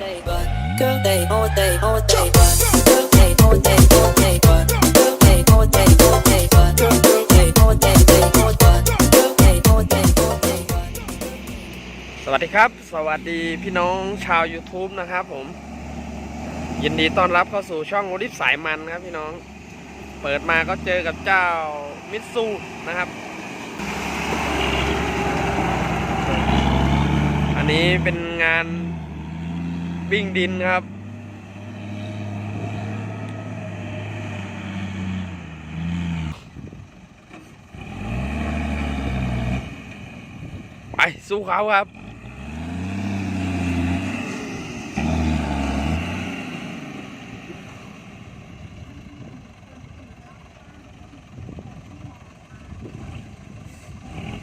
day but girl day all day all day but girl day all day all day but girl day all day all day but girl day all day day all but girl day all day all day but สวัสดีครับ สวัสดีพี่น้องชาว YouTube นะครับผม ยินดีต้อนรับเข้าสู่ช่องโอลิฟสายมันครับพี่น้อง เปิดมาก็เจอกับเจ้ามิตซูนะครับ อันนี้เป็นงาน วิ่งดินครับ ไป สู้เขาครับ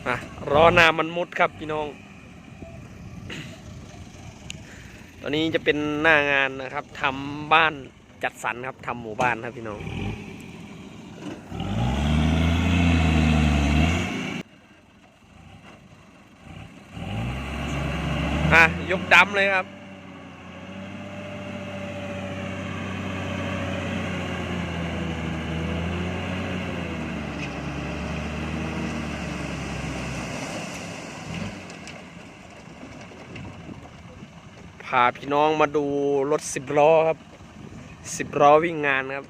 อะรอหนามันมุดครับพี่น้อง ตอนนี้จะเป็นหน้างานนะครับทำบ้านจัดสรรครับทำหมู่บ้านครับพี่น้องอะยกดำเลยครับ พาพี่น้องมาดูรถสิบล้อครับสิบล้อวิ่งงานครับ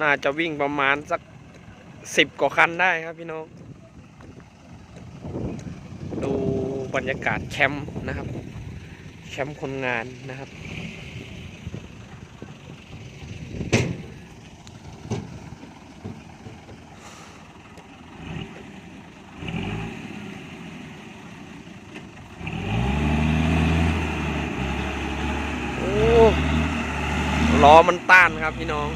น่าจะวิ่งประมาณสักสิบกว่าคันได้ครับพี่น้อง ดูบรรยากาศแคมป์นะครับ แคมป์คนงานนะครับ โอ้ ล้อมันต้านครับพี่น้อง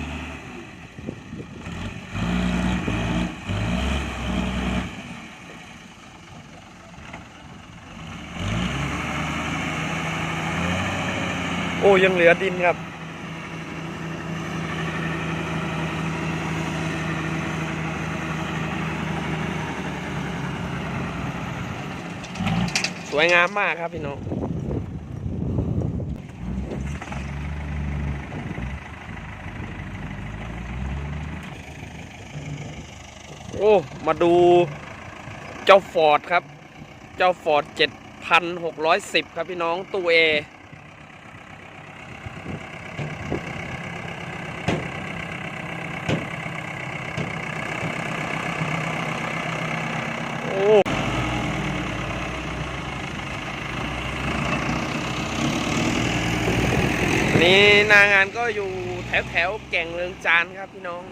โอ้ยังเหลือดินครับสวยงามมากครับพี่น้อง โอ้ มาดูเจ้าฟอร์ดครับ เจ้าฟอร์ด7,610ครับพี่น้องตู้เอโอ้อันนี้หนางานก็อยู่แถวแถวๆแก่งเรืองจานครับพี่น้อง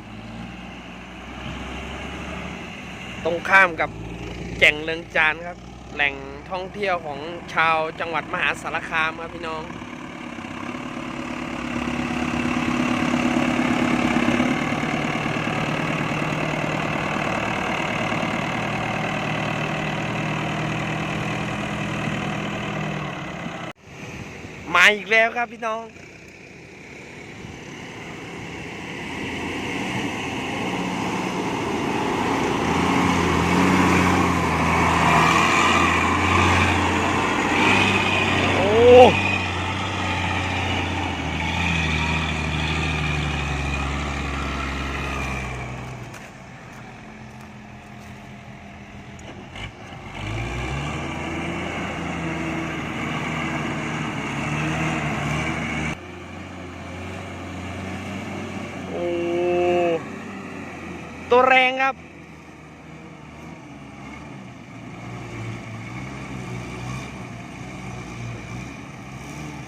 ตรงข้ามกับแก่งเรืองจานครับ แหล่งท่องเที่ยวของชาวจังหวัดมหาสารคามครับพี่น้อง มาอีกแล้วครับพี่น้อง โอ้ โอ้ ตัวแรงครับ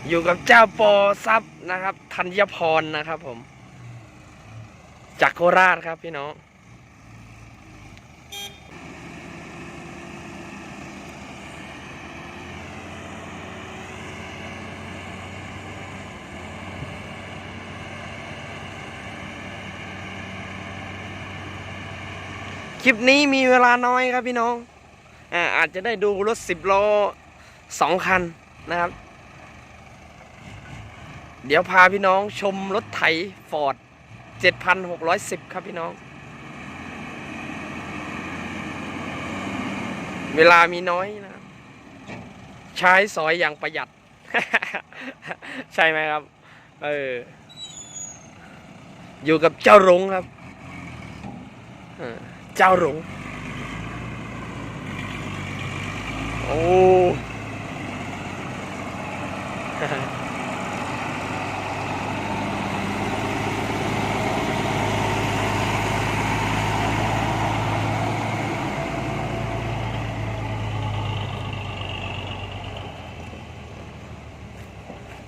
อยู่กับเจ้าปอซับนะครับธัญพรนะครับผม จากโคราชครับพี่น้อง คลิปนี้มีเวลาน้อยครับพี่น้องอาอาจจะได้ดูรถสิบล้อสองคันนะครับ เดี๋ยวพาพี่น้องชมรถไถฟอร์ด7,610 ครับพี่น้อง เวลามีน้อยนะใช้สอยอย่างประหยัด ใช่ไหมครับ เออ อยู่กับเจ้ารุ้งครับ เจ้าหลงโอ้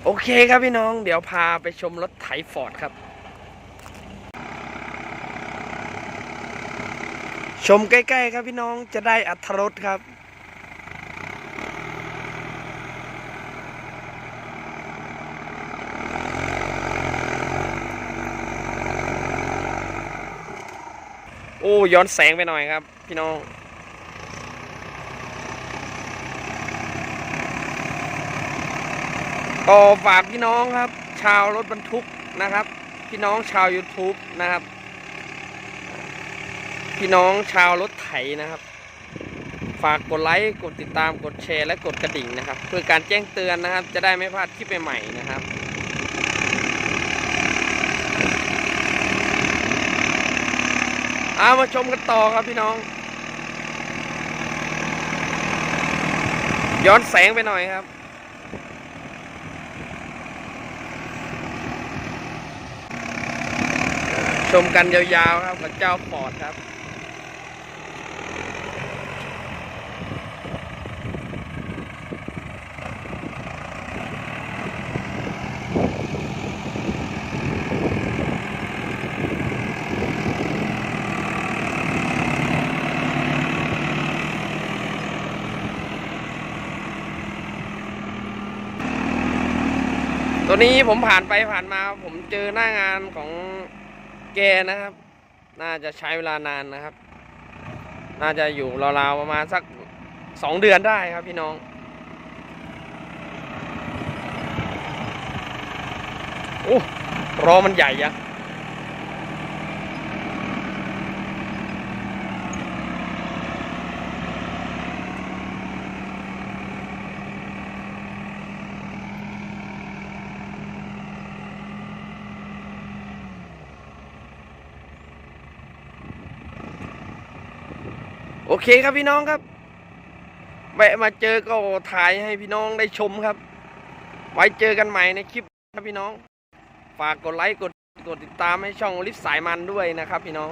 โอเคครับพี่น้อง เดี๋ยวพาไปชมรถไถฟอร์ดครับ ชมใกล้ ๆ ครับพี่น้องจะได้อัธรสครับ โอ้ย้อนแสงไปหน่อยครับ พี่น้องก็ฝากพี่น้องครับ ชาวรถบรรทุกนะครับ พี่น้องชาว YouTube นะครับ พี่น้องชาวรถไถนะครับ ฝากกดไลค์กดติดตามกดแชร์และกดกระดิ่งนะครับ เพื่อการแจ้งเตือนนะครับ จะได้ไม่พลาดคลิปใหม่ๆนะครับเอามาชมกันต่อครับพี่น้อง ย้อนแสงไปหน่อยครับ ชมกันยาวๆครับกับเจ้าฟอดครับ นี้ผมผ่านไปผ่านมา ผมเจอหน้างานของแกนะครับ น่าจะใช้เวลานานนะครับ น่าจะอยู่ราวๆประมาณสักสองเดือนได้ครับพี่น้องโอ้รอมันใหญ่ยะ โอเคครับพี่น้องครับแวะมาเจอก็ถ่ายให้พี่น้องได้ชมครับ ไว้เจอกันใหม่ในคลิปครับพี่น้อง ฝากกดไลค์กดกดติดตามให้ช่องลิฟสายมันด้วยนะครับพี่น้อง